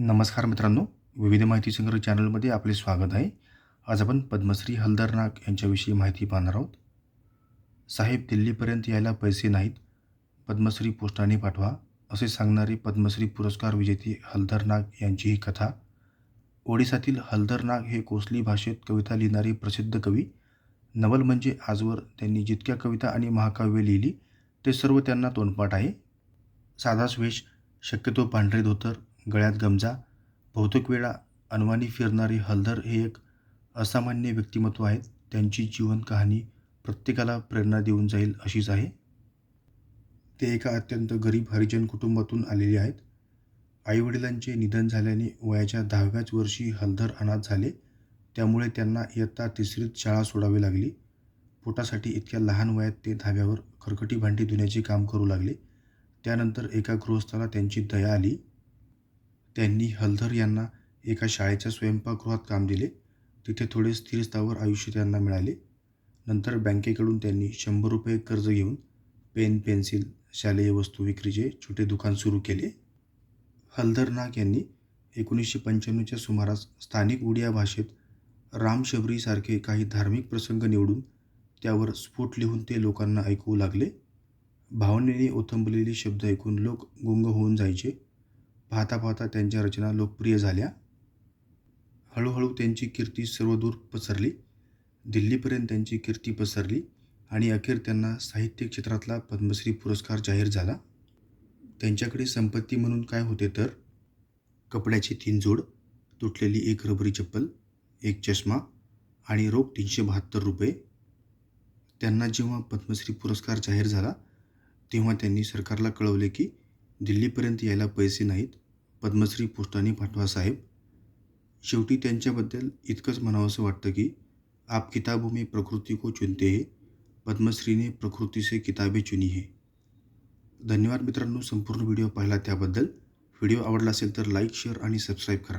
नमस्कार मित्रांनो विविध माहिती संग्रह चॅनलमध्ये आपले स्वागत आहे. आज आपण पद्मश्री हल्दरनाग यांच्याविषयी माहिती पाहणार आहोत. साहेब दिल्लीपर्यंत यायला पैसे नाहीत. पद्मश्री पोस्टाने पाठवा असे सांगणारे पद्मश्री पुरस्कार विजेते हलदरनाग यांची ही कथा. ओडिसातील हलदरनाग हे कोसली भाषेत कविता लिहिणारे प्रसिद्ध कवी. नवल म्हणजे आजवर त्यांनी जितक्या कविता आणि महाकाव्य लिहिली ते सर्व त्यांना तोंडपाठ आहे. साधाच वेश शक्यतो पांढरे धोतर गळ्यात गमजा. बहुतेक वेळा अनवाणी फिरणारे हलधर हे एक असामान्य व्यक्तिमत्व आहेत. त्यांची जीवन कहाणी प्रत्येकाला प्रेरणा देऊन जाईल अशीच आहे. ते एका अत्यंत गरीब हरिजन कुटुंबातून आलेले आहेत. आईवडिलांचे निधन झाल्याने वयाच्या दहाव्याच वर्षी हलधर अनाथ झाले. त्यामुळे त्यांना इयत्ता तिसरीत शाळा सोडावी लागली. पोटासाठी इतक्या लहान वयात ते धाब्यावर खरकटी भांडी धुण्याचे काम करू लागले. त्यानंतर एका गृहस्थाला त्यांची दया आली. त्यांनी हलधर यांना एका शाळेच्या स्वयंपाकगृहात काम दिले. तिथे थोडे स्थिर स्थावर आयुष्य त्यांना मिळाले. नंतर बँकेकडून त्यांनी शंभर रुपये कर्ज घेऊन पेन पेन्सिल शालेय वस्तू विक्रीचे छोटे दुकान सुरू केले. हलधर नाग यांनी एकोणीसशे पंच्याण्णवच्या सुमारास स्थानिक उडिया भाषेत रामशबरीसारखे काही धार्मिक प्रसंग निवडून त्यावर स्फोट लिहून ते लोकांना ऐकवू लागले. भावनेने ओथंबलेले शब्द ऐकून लोक गुंग होऊन जायचे. पाहता पाहता त्यांच्या रचना लोकप्रिय झाल्या. हळूहळू त्यांची कीर्ती सर्वदूर पसरली. दिल्लीपर्यंत त्यांची कीर्ती पसरली आणि अखेर त्यांना साहित्य क्षेत्रातला पद्मश्री पुरस्कार जाहीर झाला. त्यांच्याकडे संपत्ती म्हणून काय होते तर कपड्याची तीन जोड तुटलेली एक रबरी चप्पल एक चष्मा आणि रोख तीनशे बहात्तर रुपये. त्यांना जेव्हा पद्मश्री पुरस्कार जाहीर झाला तेव्हा त्यांनी सरकारला कळवले की दिल्लीपर्यंत यायला पैसे नाहीत पद्मश्री पोस्टाने पाठवा साहेब. शेवटी त्यांच्याबद्दल इतकंच म्हणावंसं वाटतं की आप किताबों में प्रकृति को चुनते हे पद्मश्रीने प्रकृतीचे किताबे चुनी है. धन्यवाद मित्रांनो संपूर्ण व्हिडिओ पाहिला त्याबद्दल. व्हिडिओ आवडला असेल तर लाईक शेअर आणि सबस्क्राईब करा.